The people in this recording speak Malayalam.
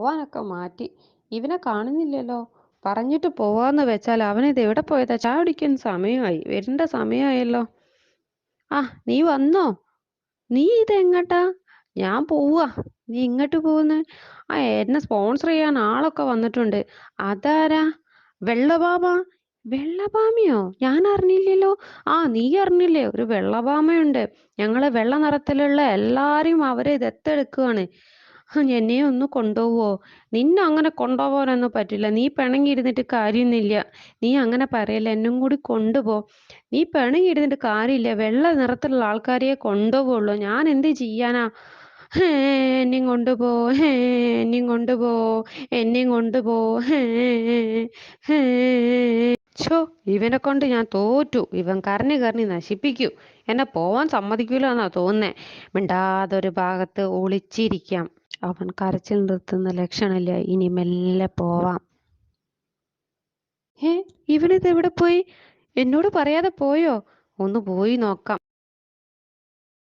പോവാനൊക്കെ മാറ്റി. ഇവനെ കാണുന്നില്ലല്ലോ. പറഞ്ഞിട്ട് പോവാന്ന് വെച്ചാൽ അവനിത് എവിടെ പോയതാ? ചായ കുടിക്കാൻ സമയമായി. വരേണ്ട സമയമായല്ലോ. ആ നീ വന്നോ? നീ ഇതെങ്ങട്ടാ? ഞാൻ പോവാ. നീ ഇങ്ങോട്ട് പോകുന്നെ ആ എന്നെ സ്പോൺസർ ചെയ്യാൻ ആളൊക്കെ വന്നിട്ടുണ്ട്. അതാരാ? വെള്ളബാമ വെള്ളബാമയോ? ഞാൻ അറിഞ്ഞില്ലല്ലോ. ആ നീ അറിഞ്ഞില്ലേ? ഒരു വെള്ളബാമയുണ്ട്. ഞങ്ങൾ വെള്ള നിറത്തിലുള്ള എല്ലാരെയും അവരെ ഹ്, എന്നെ ഒന്ന് കൊണ്ടുപോവോ? നിന്നെ അങ്ങനെ കൊണ്ടുപോകാനൊന്നും പറ്റില്ല. നീ പിണങ്ങിയിരുന്നിട്ട് കാര്യമൊന്നുമില്ല നീ അങ്ങനെ പറയല്ല. എന്നും കൂടി കൊണ്ടുപോ. നീ പിണങ്ങിയിരുന്നിട്ട് കാര്യമില്ല. വെള്ള നിറത്തിലുള്ള ആൾക്കാരെ കൊണ്ടുപോവുള്ളൂ. ഞാൻ എന്ത് ചെയ്യാനാ? എന്നെയും കൊണ്ടുപോ. എന്നെയും കൊണ്ടുപോ. എന്നെയും കൊണ്ടുപോ. ഛോ ഇവനെ കൊണ്ട് ഞാൻ തോറ്റു. ഇവൻ കരഞ്ഞു കരഞ്ഞ് നശിപ്പിക്കൂ. എന്നെ പോവാൻ സമ്മതിക്കൂലെന്നാ തോന്നുന്നേ. മിണ്ടാതൊരു ഭാഗത്ത് ഒളിച്ചിരിക്കാം. അവൻ കരച്ചിൽ നിർത്തുന്ന ലക്ഷണമില്ല. ഇനി മെല്ലെ പോവാം. ഏ ഇവനിത് എവിടെ പോയി? എന്നോട് പറയാതെ പോയോ? ഒന്ന് പോയി നോക്കാം.